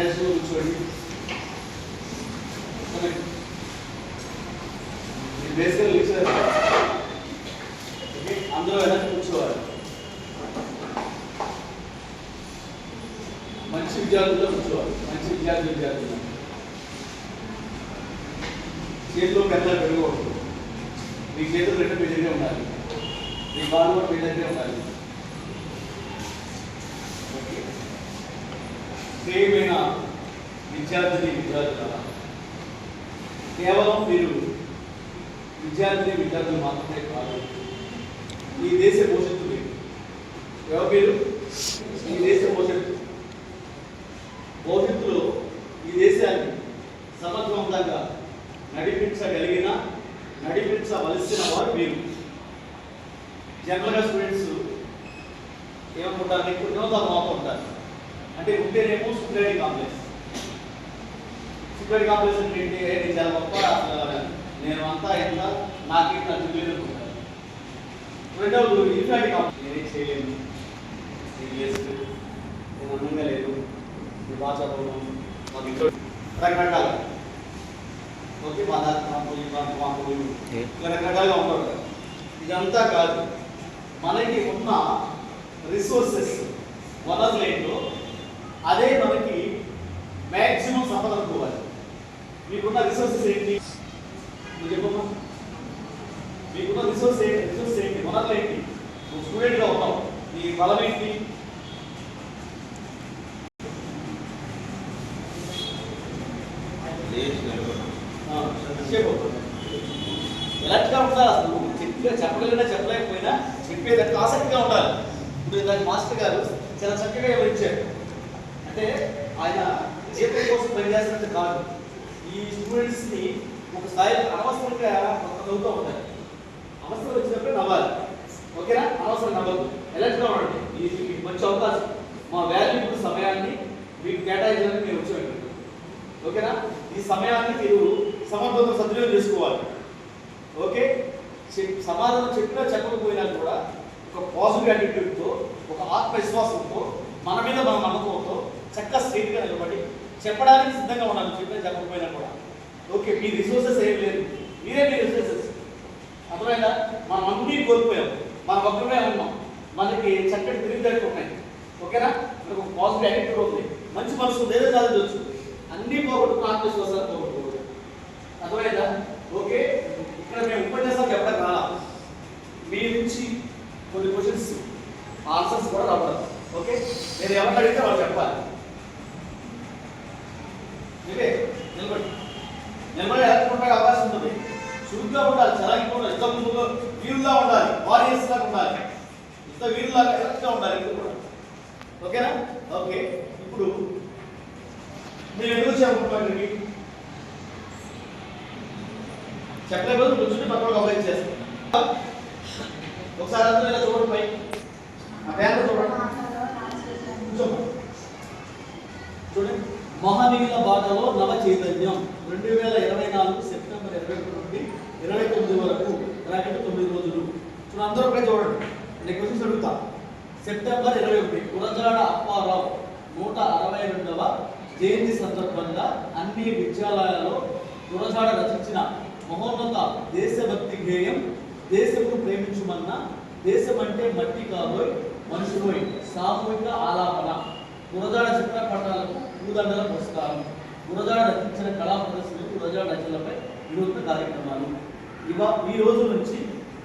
డెస్క్లో కూర్చోండి బేసికల్ lecture okay అందరూ వెనక్కి కూర్చోవాలి మంచి విద్యార్థుల్లో కూర్చోవాలి మంచి విద్యార్థి విద్యార్థులు చేతిలో పెద్ద పెరగకూడదు మీ చేతులు రెండు మీ దగ్గరే ఉండాలి మీ కాళ్ళు కూడా మీ దగ్గరే ఉండాలి ప్రియమైన విద్యార్థిని విద్యార్థుల కేవలం మీరు విద్యార్థిని విద్యార్థులు మాత్రమే కాదు ఈ దేశ భవిష్యత్తు మీరు ఎవరు మీరు? ఈ దేశ భవిష్యత్తు భవిష్యత్తులో ఈ దేశాన్ని సమర్థవంతంగా నడిపించగలిగిన నడిపించవలసిన వారు మీరు జనరల్గా స్టూడెంట్స్ ఏమనుకుంటారు నీకు వినోదాలు మాత్రం ఉంటారు అంటే ఉంటేనేమో సుప్రీం కాంప్లెక్స్ సుప్రీం కాంప్లెక్స్ అంటే ఏంటి ఏ నేను చాలా గొప్ప అసలు నేను అంతా ఎంత నాకేం నాకు తెలియదు అనుకుంటాను నేనేం చేయలేను సీరియస్ నేను అందంగా లేదు నేను బాగా మాకు ఇంట్లో రకరకాల ఓకే మా దాని మాకు మాకు మాకు ఇలా రకరకాలుగా ఉంటారు కదా ఇదంతా కాదు మనకి ఉన్న రిసోర్సెస్ వనరులు ఏంటో అదే మనకి మ్యాక్సిమం సంపద అనుకోవాలి మీకున్న రిసోర్సెస్ ఏంటి నువ్వు చెప్పమ్మా మీకున్న రిసోర్స్ ఏంటి రిసోర్స్ ఏంటి వనరులు ఏంటి స్టూడెంట్గా ఉన్నావు నీ బలం ఏంటి? ఎలాంటిగా ఉండాలి అసలు. చెప్పిగా చెప్పగలిగినా చెప్పలేకపోయినా చెప్పేదానికి ఆసక్తిగా ఉండాలి. ఇప్పుడు దాని మాస్టర్ గారు చాలా చక్కగా వివరించారు. అంటే ఆయన జీతం కోసం పనిచేస్తున్నట్టు కాదు. ఈ స్టూడెంట్స్ని ఒక స్థాయిలో అనవసరంగా కొంత నవ్వుతూ ఉంటారు అవసరం వచ్చినప్పుడు నవ్వాలి. ఓకేనా? అనవసరం నవ్వద్దు ఎలర్ట్గా ఉండండి. ఇది మీకు మంచి అవకాశం. మా వాల్యూబుల్ సమయాన్ని మీకు కేటాయించడానికి మీరు వచ్చి ఓకేనా? ఈ సమయాన్ని మీరు సమర్థంగా సద్వినియోగం చేసుకోవాలి. ఓకే? సమాధానం చెప్పినా చెప్పకపోయినా కూడా ఒక పాజిటివ్ యాటిట్యూడ్తో ఒక ఆత్మవిశ్వాసంతో మన మీద మన నమ్మకంతో చక్కగా స్ట్రైట్గా నిలబడి చెప్పడానికి సిద్ధంగా ఉండాలని చెప్పినా చెప్పకపోయినా కూడా. ఓకే? మీ రిసోర్సెస్ ఏం లేదు మీరే మీ రిసోర్సెస్ అర్థమైనా మనం అన్నీ కోల్పోయాము మనం ఒక్కమే ఉన్నాం మనకి చక్కటి తిరిగినట్టు ఉన్నాయి. ఓకేనా? మనకు ఒక పాజిటివ్ యాటిట్యూడ్ ఉంది. మంచి మనసు ఉంది ఏదో సాధించవచ్చు అన్నీ పోగొట్టుకున్న ఆత్మవిశ్వాసాలు పోగొట్టుకోవచ్చు అర్థమైందా? ఓకే? ఇక్కడ మేము ఉపన్యాసాలు చెప్పడం రాలా మీ నుంచి కొన్ని క్వశ్చన్స్ ఆన్సర్స్ కూడా రావడం ఓకే? నేను ఎవరిని అడిగితే వాళ్ళు చెప్పాలి ఇవే నిలబడి నిలబడి ఎలక్ట్రుండగా అవకాశం ఉంటుంది చురుగ్గా ఉండాలి. చలాకి ఇంత ముందు వీరులా ఉండాలి. వారియర్స్ లాగా ఉండాలి. ఇంత వీరులాగా ఎలక్ట్గా ఉండాలి. ఇప్పుడు కూడా. ఓకేనా? ఓకే. ఇప్పుడు మీరు ఎందుకు చెప్పండి చక్కెర చెప్పలేకపోతే కూర్చుని పక్కన కంప్లైంట్ చేస్తాం ఒకసారి అందరూ ఇలా చూడండి. పై ఆ బ్యానర్ చూడండి. చూడండి. మహనీయుల బాటలో నవ చైతన్యం రెండు వేల ఇరవై నాలుగు సెప్టెంబర్ ఇరవై ఒకటి నుండి ఇరవై తొమ్మిది వరకు బ్రాకెట్ తొమ్మిది రోజులు. చూడండి అందరూ ఒకటే చూడండి. నేను క్వశ్చన్స్ అడుగుతా. సెప్టెంబర్ ఇరవై ఒకటి గురజాడ అప్పారావు నూట అరవై రెండవ జయంతి సందర్భంగా అన్ని విద్యాలయాల్లో గురజాడ రచించిన మహోన్నత దేశభక్తి గేయం దేశమును ప్రేమించుమన్న దేశం అంటే మట్టి కాబోయ్ మనుషులోయ్ సామూహిక ఆలాపన. గురజాడ చిత్రపటాలకు పూదండల పురస్కారం. గురజాడ రచించిన కళా ప్రదర్శనలు గురజాడ రచనలపై వినూత్న కార్యక్రమాలు. ఇవా ఈ రోజు నుంచి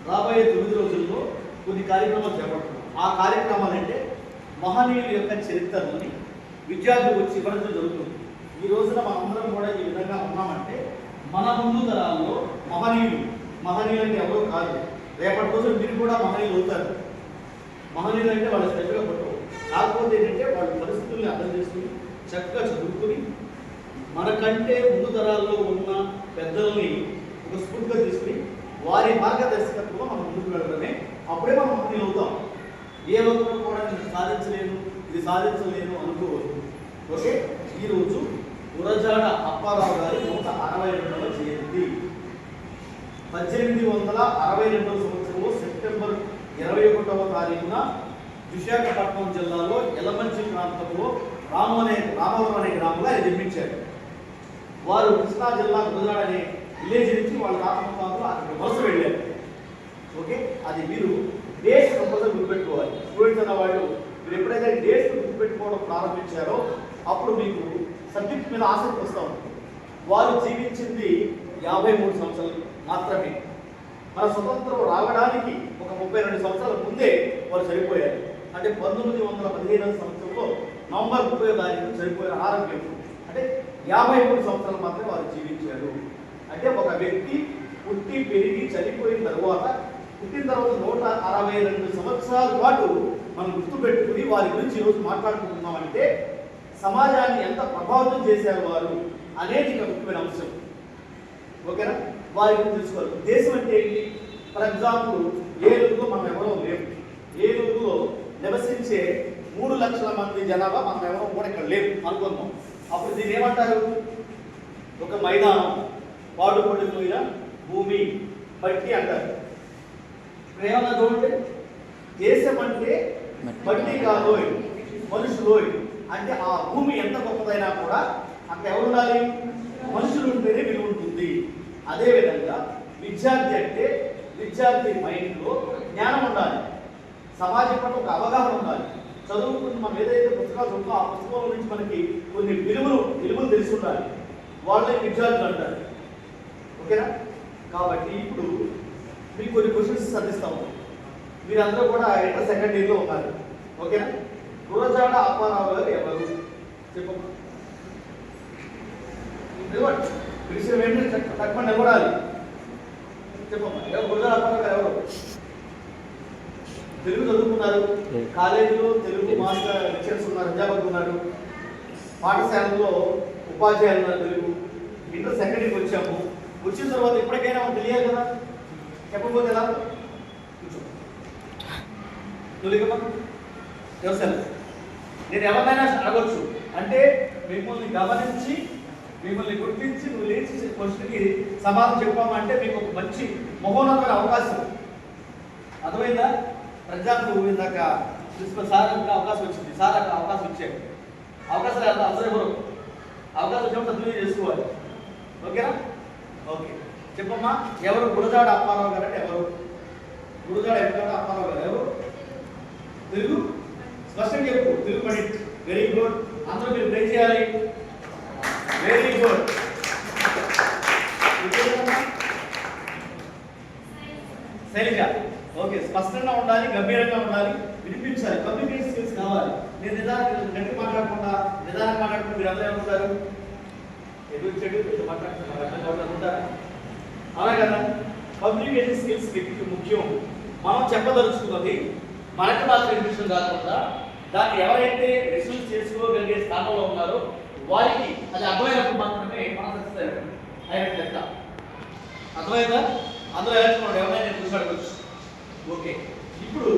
రాబోయే తొమ్మిది రోజుల్లో కొన్ని కార్యక్రమాలు చేపడుతున్నాం. ఆ కార్యక్రమాలు అంటే మహనీయుల యొక్క చరిత్రని విద్యార్థులు వచ్చి ఇవ్వడం జరుగుతుంది. ఈ రోజున మనందరం కూడా ఈ విధంగా ఉన్నామంటే మన ముందు తరాల్లో మహనీయులు మహనీయులు అంటే ఎవరో కాదు. రేపటి రోజు మీరు కూడా మహనీయులు అవుతారు. మహనీయులు అంటే వాళ్ళు స్పెషల్గా పట్టవు కాకపోతే ఏంటంటే వాళ్ళ పరిస్థితుల్ని అర్థం చేసుకుని చక్కగా చదువుకుని మనకంటే ముందు తరాల్లో ఉన్న పెద్దల్ని స్ఫూర్తిగా తీసుకుని వారి మార్గదర్శకత్వంలో మనం ముందుకు వెళ్ళడమే. అప్పుడే మనం మహనీయులు అవుతాం ఏ లోకంలో కూడా నేను సాధించలేను ఇది సాధించలేను అనుకోవద్దు. ఓకే? ఈరోజు ఉరజాడ అప్పారావు గారి నూట అరవై రెండవ జయంతి. పద్దెనిమిది వందల అరవై రెండవ సంవత్సరంలో సెప్టెంబర్ ఇరవై ఒకటవ తారీఖున విశాఖపట్నం జిల్లాలో ఎలమంచి ప్రాంతంలో రాము అనే రామవరం అనే గ్రామంలో నిర్మించారు వారు కృష్ణా జిల్లా గుజరాడ్ అనే విలేజ్ నుంచి వాళ్ళు తాతముత్తాతలు అక్కడ వలస వెళ్ళారు. ఓకే? అది మీరు డేస్ కంపల్సరీ గుర్తుపెట్టుకోవాలి. స్టూడెంట్స్ అన్న వాళ్ళు మీరు ఎప్పుడైతే డేట్స్ గుర్తుపెట్టుకోవడం ప్రారంభించారో అప్పుడు మీకు సబ్జెక్ట్ మీద ఆసక్తి వస్తూ ఉంటుంది. వారు జీవించింది యాభై మూడు సంవత్సరాలు మాత్రమే. మన స్వతంత్రం రావడానికి ఒక ముప్పై రెండు సంవత్సరాల ముందే వారు చనిపోయారు అంటే పంతొమ్మిది వందల పదిహేను సంవత్సరంలో నవంబర్ ముప్పై తారీఖు చనిపోయిన ఆరోగ్యం అంటే యాభై మూడు సంవత్సరాలు మాత్రమే వారు జీవించారు. అంటే ఒక వ్యక్తి పుట్టి పెరిగి చనిపోయిన తర్వాత పుట్టిన తర్వాత నూట అరవై రెండు సంవత్సరాల పాటు మనం గుర్తుపెట్టుకుని వారి గురించి ఈరోజు మాట్లాడుకుంటున్నామంటే సమాజాన్ని ఎంత ప్రభావితం చేశారు వారు అనేది ఒక ముఖ్యమైన అంశం. ఓకేనా? వారి గురించి తెలుసుకోవాలి. దేశం అంటే ఏంటి? ఫర్ ఎగ్జాంపుల్ ఏలూరులో మనం ఎవరో లేము ఏలూరులో నివసించే మూడు లక్షల మంది జనాభా మనం ఎవరో కూడా ఇక్కడ లేము అనుకుందాం. అప్పుడు దీన్ని ఏమంటారు? ఒక మైదానం. పాడుపడిపోయిన భూమి మట్టి అంటారు. ఏమన్నా చూడండి దేశం అంటే మట్టి కాదోయ్ మనుషులోయ్. అంటే ఆ భూమి ఎంత గొప్పదైనా కూడా అక్కడ ఎవరు ఉండాలి? మనుషులు ఉంటేనే విలువ ఉంటుంది. అదేవిధంగా విద్యార్థి అంటే విద్యార్థి మైండ్లో జ్ఞానం ఉండాలి. సమాజం పట్ల ఒక అవగాహన ఉండాలి. చదువుకుని మనం ఏదైతే పుస్తకాలు చదువుతామో ఆ పుస్తకంలో నుంచి మనకి కొన్ని విలువలు విలువలు తెలిసి ఉండాలి. వాళ్ళే విద్యార్థులు అంటారు. ఓకేనా? కాబట్టి ఇప్పుడు మీకు కొన్ని క్వశ్చన్స్ సంధిస్తాము మీరందరూ కూడా ఇంటర్ సెకండ్ ఇయర్లో ఉన్నారు. ఓకేనా? గురజాడ అప్పారావు గారు ఎవరు? చెప్పమ్మా. నిలబడి వెంటనే చక్క- తక్కువ నిలబడాలి చెప్పమ్మా. ఎవరు గురజాడ అప్పారావు గారు ఎవరు? తెలుగు చదువుకున్నారు. కాలేజీలో తెలుగు మాస్టర్ లెక్చర్స్ ఉన్నారు అధ్యాపకులు ఉన్నారు. పాఠశాలలో ఉపాధ్యాయులు ఉన్నారు తెలుగు. ఇంటర్ సెకండ్ ఇయర్కి వచ్చాము. వచ్చిన తర్వాత ఇప్పటికైనా మనకు తెలియాలి కదా? చెప్పకపోతే ఎలా? కూర్చో. నేను ఎవరినైనా అడగొచ్చు. అంటే మిమ్మల్ని గమనించి మిమ్మల్ని గుర్తించి నువ్వు లేచి క్వశ్చన్కి సమాధానం చెప్పామంటే మీకు ఒక మంచి మహోన్నతమైన అవకాశం. అర్థమైందా? ప్రజాకు ఇందాక ప్రిన్సిపల్ సార్ అవకాశం వచ్చింది. సార్ అక్కడ అవకాశం ఇచ్చాడు అవకాశం లేదు అందరూ ఎవరు? అవకాశం వచ్చినప్పుడు సద్వినియోగం చేసుకోవాలి ఓకేనా? ఓకే. చెప్పమ్మా. ఎవరు గురజాడ అప్పారావు గారు అంటే ఎవరు? గురజాడ వెంకట అప్పారావు గారు ఎవరు? తెలుగు స్పష్టంగా చెప్పు. తెలుగు పండిట్. వెరీ గుడ్ అందరూ మీరు ట్రై చేయాలి. Very good Sailaja. ఓకే. స్పష్టంగా ఉండాలి గంభీరంగా ఉండాలి. వినిపించాలి. కమ్యూనికేషన్ స్కిల్స్ కావాలి. నేను నిదానం గట్టి మాట్లాడకుండా నిదానం మాట్లాడుకుంటే మీరు అందరూ ఏమనుకుంటారు ఎదురు చెడు ఇట్లా మాట్లాడుతున్నారు అలా కదా? కమ్యూనికేషన్ స్కిల్స్ వ్యక్తికి ముఖ్యం. మనం చెప్పదలుచుకున్నది మనకు మాత్రం వినిపించడం కాకుండా దాన్ని ఎవరైతే రిసీవ్ చేసుకోగలిగే స్థానంలో ఉన్నారో వారికి అది అర్థమైనప్పుడు మాత్రమే మనం సక్సెస్ అయినట్టు లెక్క అర్థమైందా? అందులో నేర్చుకోండి ఎవరైనా నేను చూసాడుకోవచ్చు ఓకే. ఇప్పుడు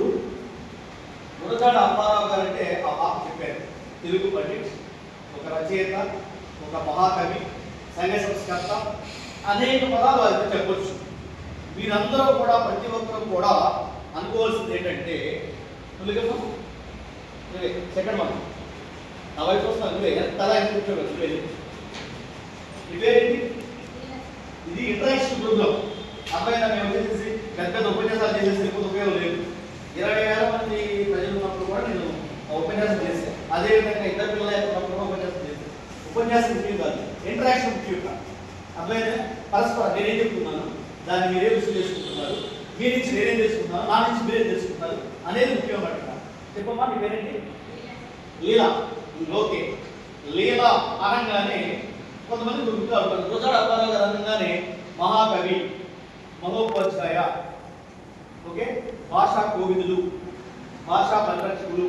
మురజాడ అప్పారావు గారు అంటే ఆ పాప చెప్పారు. తెలుగు పండిట్ ఒక రచయిత ఒక మహాకవి సంఘ సంస్కర్త అనేక పదాలు అది చెప్పొచ్చు. మీరందరూ కూడా ప్రతి ఒక్కరు కూడా అనుకోవాల్సింది ఏంటంటే సెకండ్ వన్ నా వైపు వస్తున్నా నువ్వే తల ఎంత కూర్చోవచ్చు నువ్వే ఇవేంటి ఇది ఇంటరాక్షన్ ప్రోగ్రామ్ అబ్బాయి మేము వచ్చేసి పెద్ద పెద్ద ఉపన్యాసాలు చేసేసి ఉపయోగం లేదు. ఇరవై వేల మంది ప్రజలు ఉన్నప్పుడు కూడా నేను ఉపన్యాసం చేశాను. అదేవిధంగా ఇద్దరు పిల్లలు ఉన్నప్పుడు ఉపన్యాసం చేశాను ఉపన్యాసం ముఖ్యం కాదు ఇంటరాక్షన్ ముఖ్యం కాదు అర్థమైతే పరస్పరం నేనేం చెప్తున్నాను? దాన్ని మీరే రుచి చేసుకుంటున్నారు. మీ నుంచి నేనేం తెలుసుకుంటున్నాను? నా నుంచి మీరేం తెలుసుకుంటారు అనేది ముఖ్యం అన్నమాట. చెప్పమ్మా మీ పేరేంటి? లీల. ఓకే. లీల అనగానే కొంతమంది గుర్తుతారు రోజాడ అప్పారావు గారు అనగానే మహాకవి మహోపాధ్యాయ ఓకే? భాషా కోవిదులు భాషా పరిరక్షకులు.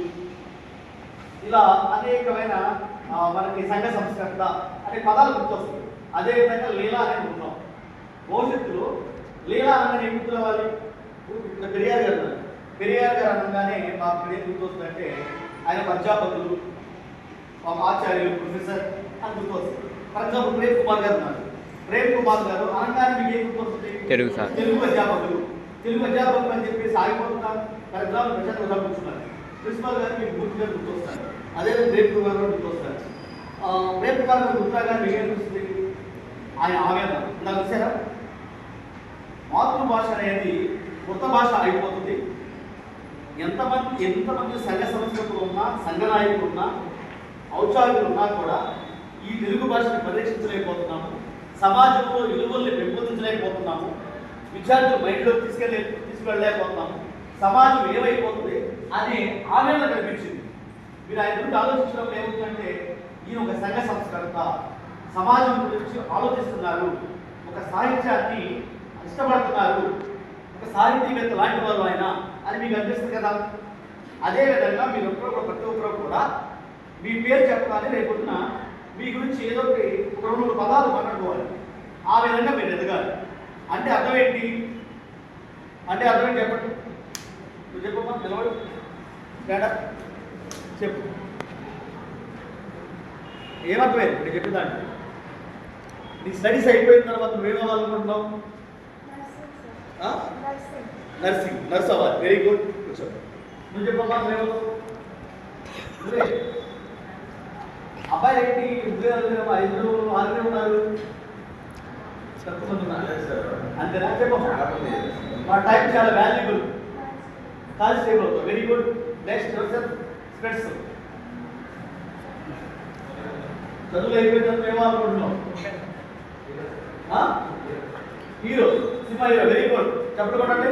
ఇలా అనేకమైన మనకి సంఘ సంస్కృత అనే పదాలు గుర్తొస్తాయి. అదేవిధంగా లీలా అనేది ఉన్నాం భవిష్యత్తులో లీలా అనగానే ఏం గుర్తురావాలి? ఇప్పుడు పెరియార్ గారు. పెరియార్ గారు అనగానే మాకు ఇక్కడ ఏం గుర్తొస్తుందంటే ఆయన అధ్యాపకులు ఒక ఆచార్యులు ప్రొఫెసర్ అని గుర్తొస్తుంది ఫర్ ఎగ్జాంపుల్ ప్రేమ్ కుమార్ గారు ఉన్నారు. ప్రేమ్ కుమార్ గారు అనగానే మీకు ఏం గుర్తొస్తుంది? తెలుగు. తెలుగు అధ్యాపకులు తెలుగు అధ్యాపకులు అని చెప్పేసి ఆగిపోతున్నారు ఫర్ ఎగ్జాంపుల్ ప్రశాంత్ గారు కూర్చున్నారు. ప్రిన్సిపల్ గారు మీకు పూర్తిగా గుర్తొస్తారు. అదే రేపు కుమార్ గారు గుర్తొస్తారు రేపు కుమార్ గారు గుర్తురాగా మీకు ఆయన ఆవేదన. నాకు చూసారా మాతృభాష అనేది కొత్త భాష అయిపోతుంది. ఎంతమంది ఎంతమంది సంఘ సంస్కృతులు ఉన్నా సంఘ నాయకులు ఉన్నా ఔచారికులు ఉన్నా కూడా ఈ తెలుగు భాషను పరిరక్షించలేకపోతున్నాము. సమాజంలో విలువల్ని పెంపొందించలేకపోతున్నాము. విద్యార్థులు మైండ్లోకి తీసుకెళ్ళే తీసుకెళ్ళలేకపోతున్నాము సమాజం ఏమైపోతుంది? అనే ఆవేదన కనిపించింది. మీరు ఆయన గురించి ఆలోచించడం ఏమిటంటే ఈయన ఒక సంఘ సంస్కర్త సమాజం గురించి ఆలోచిస్తున్నారు ఒక సాహిత్యాన్ని ఇష్టపడుతున్నారు ఒక సాహితీవేత్త లాంటి వారు ఆయన అని మీకు అనిపిస్తుంది కదా? అదే విధంగా మీరు ఒక్కరు ప్రతి ఒక్కరు కూడా మీ పేరు చెప్పాలి రేపొద్దున మీ గురించి ఏదో ఒకటి ఒక రెండు మూడు పదాలు మాట్లాడుకోవాలి. ఆ విధంగా మీరు ఎదగాలి. అంటే అర్థం ఏంటి? అంటే అర్థం ఏంటి చెప్పండి. నువ్వు చెప్పమ్మా నిలబడు. తేడా చెప్పు. ఏమర్థమైంది? నేను చెప్పిన దాంట్లో నీ స్టడీస్ అయిపోయిన తర్వాత నువ్వేమవ్వాలనుకుంటున్నావు ఆ? నర్సింగ్. నర్స్ అవ్వాలి వెరీ గుడ్ కూర్చో. నువ్వు చెప్పమ్మా నువ్వేమో నువ్వే అబ్బాయి ఏంటి ఇద్దరు ఐదు ఆరుగురే ఉన్నారు. అంతేనా? చెప్పమ్మా మా టైం చాలా valuable constable very good next your స్పెట్స్ చదువులు అయిపోయిన తర్వాత ఏమనుకుంటున్నావు hero cinema hero very good. చెప్పండి కొట్టండి.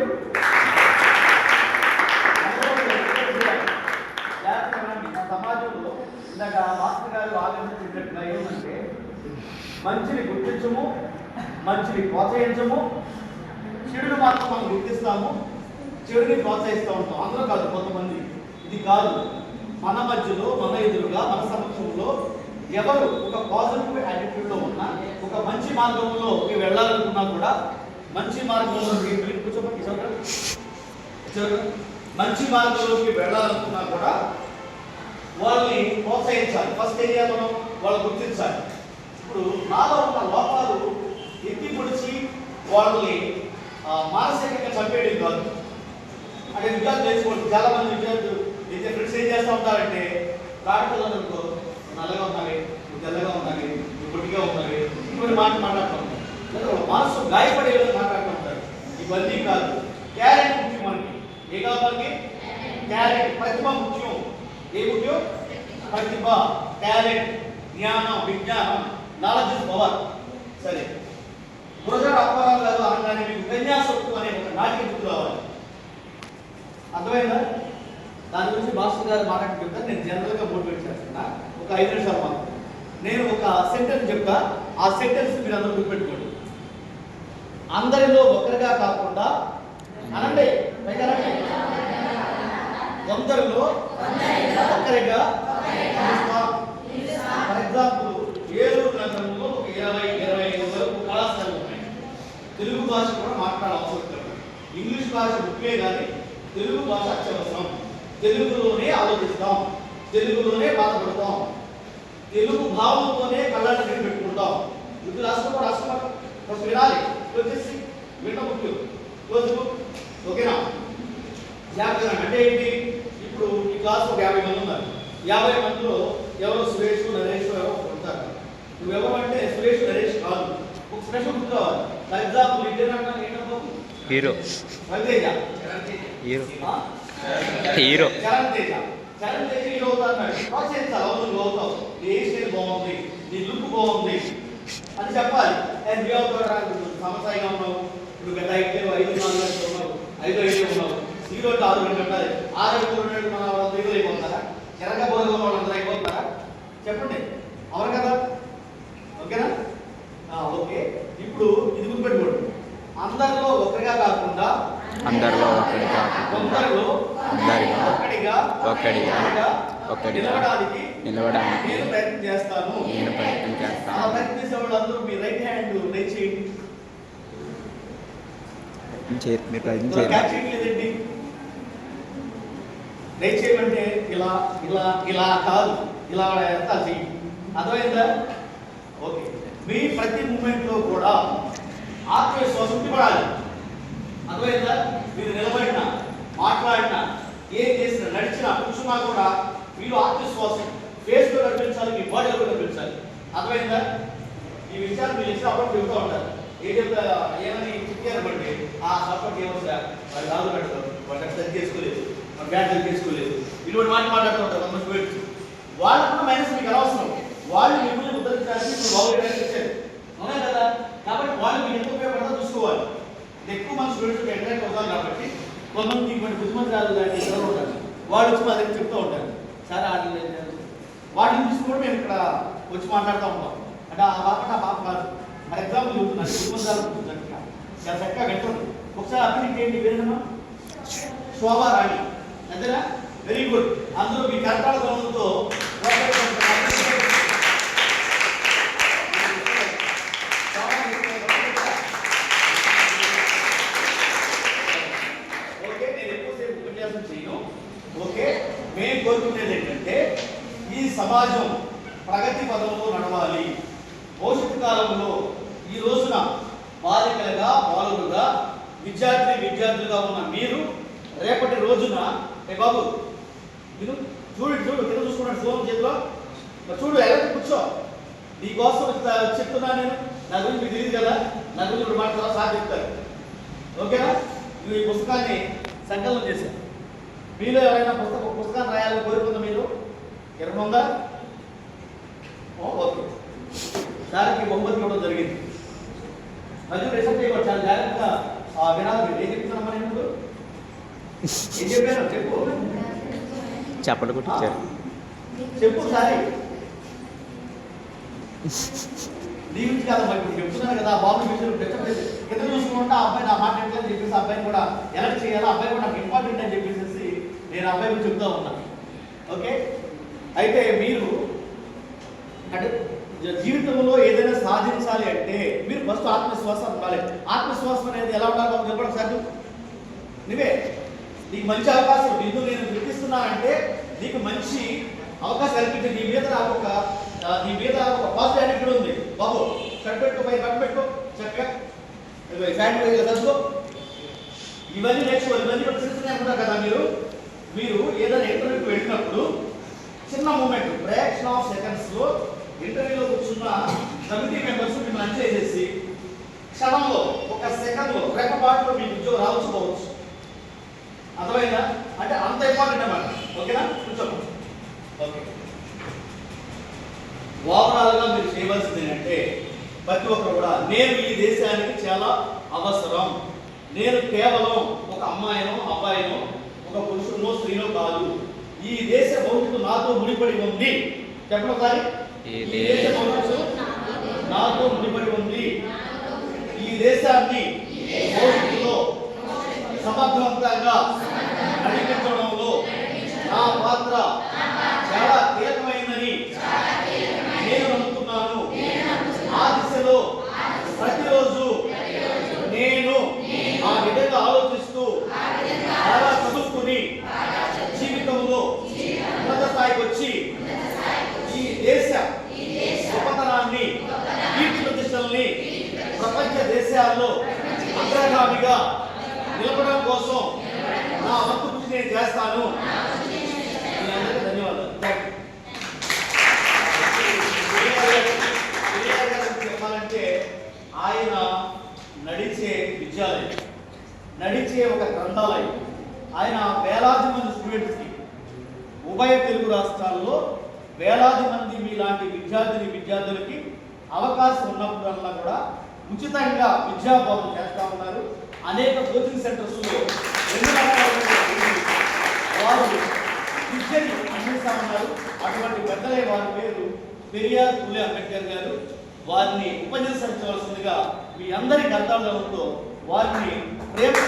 సమాజంలో ఇందాక మాస్టర్ గారు ఆలోచించినట్టుగా ఏమంటే మంచిని గుర్తించము మంచిని ప్రోత్సహించము చెడుని మాత్రం మనం గుర్తిస్తాము చెడుని ప్రోత్సహిస్తూ ఉంటాం. అందరూ కాదు కొంతమంది. ఇది కాదు. మన మధ్యలో మన ఎదురుగా మన సమక్షంలో ఎవరు ఒక పాజిటివ్ యాటిట్యూడ్లో ఉన్నా ఒక మంచి మార్గంలోకి వెళ్ళాలనుకున్నా కూడా మంచి మార్గంలోకి మంచి మార్గంలోకి వెళ్ళాలనుకున్నా కూడా వాళ్ళని ప్రోత్సహించాలి. ఫస్ట్ ఏరియా మనం? వాళ్ళు గుర్తించాలి. ఇప్పుడు నాలో ఉన్న లోపాలు ఎత్తి పొడిచి వాళ్ళని మానసికంగా చంపేయడం కాదు. అంటే విద్యార్థులు నేర్చుకోండి. చాలా మంది విద్యార్థులు విద్య ఫ్రెండ్స్ ఏం చేస్తూ ఉంటారంటే రాడపిల్లలతో నల్లగా ఉన్నవి తెల్లగా ఉన్నవి గుడ్డిగా పొట్టిగా ఉన్నవి ఇటువంటి మాట మాట్లాడుతూ ఉంటారు. మనసు గాయపడే విధంగా మాట్లాడుతూ ఉంటారు. ఇవన్నీ కాదు. క్యారెట్ ముఖ్యం మనకి. ఏ కావాలి మనకి? క్యారెట్ ప్రతిభ ముఖ్యం. ఏ ముఖ్యం? ప్రతిభ టాలెంట్ జ్ఞానం విజ్ఞానం నాలెడ్జ్ ఇస్ పవర్ సరే. గురజాడ అప్పారావు గారు అనగానే మీకు ఉపన్యాసం అనే ఒక నాటిక గుర్తు రావాలి. అర్థమైందా? దాని గురించి మాస్టర్ గారు మాట్లాడి చెప్తాను నేను జనరల్గా మోటివేట్ చేస్తున్నా. ఒక ఐదు నిమిషాలు మాత్రం నేను ఒక సెంటెన్స్ చెప్తా ఆ సెంటెన్స్ మీరు అందరూ గుర్తుపెట్టుకోండి. అందరిలో ఒకరిగా కాకుండా అనండి పైగా అనండి. అందరిలో ఫర్ ఎగ్జాంపుల్ ఏలూరు నగరంలో ఒక ఇరవై ఇరవై ఐదు వరకు కళాశాలలు ఉన్నాయి. తెలుగు భాష కూడా మాట్లాడాల్సి అవసరం ఇంగ్లీష్ భాష ముఖ్యమే కానీ తెలుగు భాష అత్యవసరం. తెలుగులోనే ఆలోచిస్తాం. తెలుగులోనే బాధపడతాం తెలుగు భావంతోనే కళ్ళని నీళ్ళు పెట్టుకుంటాం. ఇది రాష్ట్రం రాష్ట్రం ఫస్ట్ వినాలి. వచ్చేసి విన్న ముఖ్యం క్లోజ్ బుక్ ఓకేనా? జాగ్రత్త. అంటే ఏంటి? ఇప్పుడు ఈ క్లాస్ ఒక యాభై మంది ఉన్నారు. యాభై మందిలో ఎవరో సురేష్ నరేష్ ఎవరో ఉంటారు. నువ్వెవరు అంటే సురేష్ నరేష్ కాదు. ఒక స్పెషల్ గుర్తు కావాలి. ఫర్ ఎగ్జాంపుల్ ఇండియన్ ఏంటో హీరో. రవితేజ. హీరో? హీరో. బాగుంది బాగుంది అని చెప్పాలి నేను నువ్వు అవుతాడు ఉన్నావు గత ఐదు ఐదు నాలుగు గంటలు ఉన్నావు ఐదు ఐదు ఉన్నావు హీరో ఆరు గంటలు ఉండాలి ఆరు గంటలు మన వాళ్ళు హీరో అయిపోతారా ఎరగ వాళ్ళు అయిపోతారా చెప్పండి. అవును కదా ఓకేనా ఓకే ఇప్పుడు ఇది గుర్తుపెట్టుకోండి అందరిలో ఒకరిగా కాకుండా అందరిలో ఒకరిగా కాకుండా అందరిలో ఒక్కడిగా ఒక్కడిగా ఒక్కడిగా నిలవడానికి నేను ప్రయత్నం చేస్తాను. చేయండి. మీరు ప్రయత్నం చేయండి. చేయలేదండి రైట్ చేయమంటే ఇలా ఇలా ఇలా కాదు. ఇలా ఎంత చెయ్యి అర్థమైందా? ఓకే మీ ప్రతి మూమెంట్లో కూడా ఆత్మవిశ్వాసం పడాలి అర్థమైందా? మీరు నిలబడినా మాట్లాడినా ఏం చేసినా నడిచినా కూర్చున్నా కూడా మీరు ఆత్మవిశ్వాసం. ఫేస్లో కనిపించాలి మీ బాడీలో కనిపించాలి. అర్థమైందా? ఈ విషయాలు మీరు ఇచ్చిన అప్పుడు చెబుతూ ఉంటారు. ఏం చెప్తా ఏమని చెప్పారనుకోండి ఆ సపోర్ట్ ఏమవుతా వాళ్ళు రాదు పెడతారు వాళ్ళు సరి చేసుకోలేదు వాళ్ళు బ్యాట్ సరి చేసుకోలేదు. ఇటువంటి మాట మాట్లాడుతూ ఉంటారు కొంతమంది స్టూడెంట్స్ వాళ్ళు కూడా మైనస్ మీకు అనవసరం. వాళ్ళు మిమ్మల్ని ఉద్ధరించడానికి ఇప్పుడు బాగుపడడానికి వచ్చారు. అవునా కదా? కాబట్టి వాళ్ళు మీకు ఎంత ఉపయోగపడతా చూసుకోవాలి. ఎక్కువ మంది స్టూడెంట్స్ ఎంటర్టైన్ అవుతారు కాబట్టి కొంతమంది ఇటువంటి బుద్ధిమంతురాలు లాంటి ఇతరులు ఉంటారు. వాళ్ళు వచ్చి మా దగ్గర చెప్తూ ఉంటారు. సార్ ఆడలేదు వాటిని చూసి కూడా మేము ఇక్కడ వచ్చి మాట్లాడుతూ ఉంటాం అంటే ఆ పాప ఆ పాప కాదు. ఫర్ ఎగ్జాంపుల్ చెబుతున్నాను బుద్ధిమంతురాలు ఉంటుంది చాలా చక్కగా వింటుంది ఒకసారి అభివృద్ధి ఏంటి? పేరునమ్మా శోభా రాణి. అంతేనా వెరీ గుడ్ అందులో మీ కర్తాల గౌరవంతో ఓకే నేను ఎక్కువసేపు ఉపన్యాసం చేయను ఓకే మేము కోరుకునేది ఏంటంటే ఈ సమాజం ప్రగతి పదంలో నడవాలి. భవిష్యత్తు కాలంలో ఈ రోజున బాలికలుగా బాలుడుగా విద్యార్థి విద్యార్థులుగా ఉన్న మీరు రేపటి రోజున ఏ బాబు మీరు చూడు చూడు కింద చూసుకున్నాడు ఫోన్ చేతిలో. చూడు ఎలా కూర్చో. నీకోసం చెప్తున్నా నేను. నా గురించి మీకు తెలియదు కదా. నా గురించి ఇప్పుడు మాట్లాడాలి సార్ చెప్తారు. ఓకేనా? నువ్వు ఈ పుస్తకాన్ని సంకలనం చేశాను మీలో ఎవరైనా పుస్తకం పుస్తకాన్ని రాయాలి ఎవరు ఉందా ఓకే. సార్కి బహుమతి ఇవ్వడం జరిగింది. మధ్య రిసెప్ట్ చేయకూడదు చాలా జాగ్రత్తగా ఆ, వినాలి ఏం చెప్తున్నామా నేను? ఏం చెప్పాను చెప్పు. కొట్టించారు. చెప్పు సారీ. నీ గురించి కదా మరి ఇప్పుడు చెప్తున్నాను కదా బాబు విషయం డిస్టర్బ్ చేసి కింద చూసుకుంటే అబ్బాయి నా మాట ఎట్లా చెప్పేసి అబ్బాయిని కూడా ఎలా చేయాలి అబ్బాయి కూడా నాకు ఇంపార్టెంట్ అని చెప్పేసి నేను అబ్బాయి గురించి చెప్తా ఉన్నా. ఓకే? అయితే మీరు అంటే జీవితంలో ఏదైనా సాధించాలి అంటే మీరు ఫస్ట్ ఆత్మవిశ్వాసం ఉండాలి. ఆత్మవిశ్వాసం అనేది ఎలా ఉండాలో చెప్పడం చెప్పండి సార్ నువ్వే. నీకు మంచి అవకాశం నిన్ను నేను గుర్తిస్తున్నానంటే నీకు మంచి అవకాశం కల్పించి నీ మీద నాకు ఒక నీ మీద ఒక పాజిటివ్ యాటిట్యూడ్ ఉంది. బాబు షర్ట్ పెట్టుకో పై బట్ట పెట్టుకో చక్కగా. ఇదిగో ఈ ఫ్యాన్ చదువుకో ఇవన్నీ నేర్చుకో ఇవన్నీ కూడా చిన్న కదా మీరు? మీరు ఏదైనా ఇంటర్వ్యూకి వెళ్ళినప్పుడు చిన్న మూమెంట్ ఫ్రాక్షన్ ఆఫ్ సెకండ్స్లో ఇంటర్వ్యూలో కూర్చున్న కమిటీ మెంబర్స్ మిమ్మల్ని అంచే చేసి క్షణంలో ఒక సెకండ్లో రెక్కపాటులో మీకు ఉద్యోగం రావచ్చుకోవచ్చు అర్థమైందా? అంటే అంత ఇంపార్టెంట్ అన్నమాట. ఓకేనా? కూర్చోండి. ఓకే. ఓవరాల్గా మీరు చేయవలసింది ఏంటంటే ప్రతి ఒక్కరు కూడా నేను ఈ దేశానికి చాలా అవసరం. నేను కేవలం ఒక అమ్మాయినో అబ్బాయినో ఒక పురుషుడినో స్త్రీనో కాదు. ఈ దేశ భవిష్యత్తు నాతో ముడిపడి ఉంది. చెప్పండి ఒకసారి. ఈ దేశ భవిష్యత్తు నాతో ముడిపడి ఉంది. ఈ దేశాన్ని భవిష్యత్తులో సమర్థవంతంగా నడిపించడంలో నా పాత్ర చాలా కీలకమైందని నేను నమ్ముతున్నాను ఆ దిశలో ప్రతిరోజు నేను ఆ విధంగా ఆలోచిస్తూ చాలా చదువుకుని జీవితంలో ఉన్నత స్థాయికి వచ్చి ఈ దేశ గొప్పతనాన్ని కీర్తి ప్రతిష్టల్ని ప్రపంచ దేశాల్లో అగ్రగామిగా నిలపడం కోసం నా వంతు కృషి నేను చేస్తాను మీ అందరికీ ధన్యవాదాలు థాంక్ యూ. పెరియార్ గారి గురించి చెప్పాలంటే ఆయన నడిచే విద్యాలయం నడిచే ఒక గ్రంథాలయం ఆయన వేలాది మంది స్టూడెంట్స్కి ఉభయ తెలుగు రాష్ట్రాల్లో వేలాది మంది మీలాంటి విద్యార్థిని విద్యార్థులకి అవకాశం ఉన్నప్పుడల్లా కూడా ఉచితంగా విద్యా బోధన చేస్తూ ఉన్నారు. అనేక కోచింగ్ సెంటర్స్లో ఎన్నో వారు విద్యని అందిస్తా ఉన్నారు. అటువంటి పెద్దలే వారి పేరు పెరియార్ పులి అంబేద్కర్ గారు. వారిని ఉపన్యసించవలసిందిగా మీ అందరి గద్దాలతో వారిని దేవుడు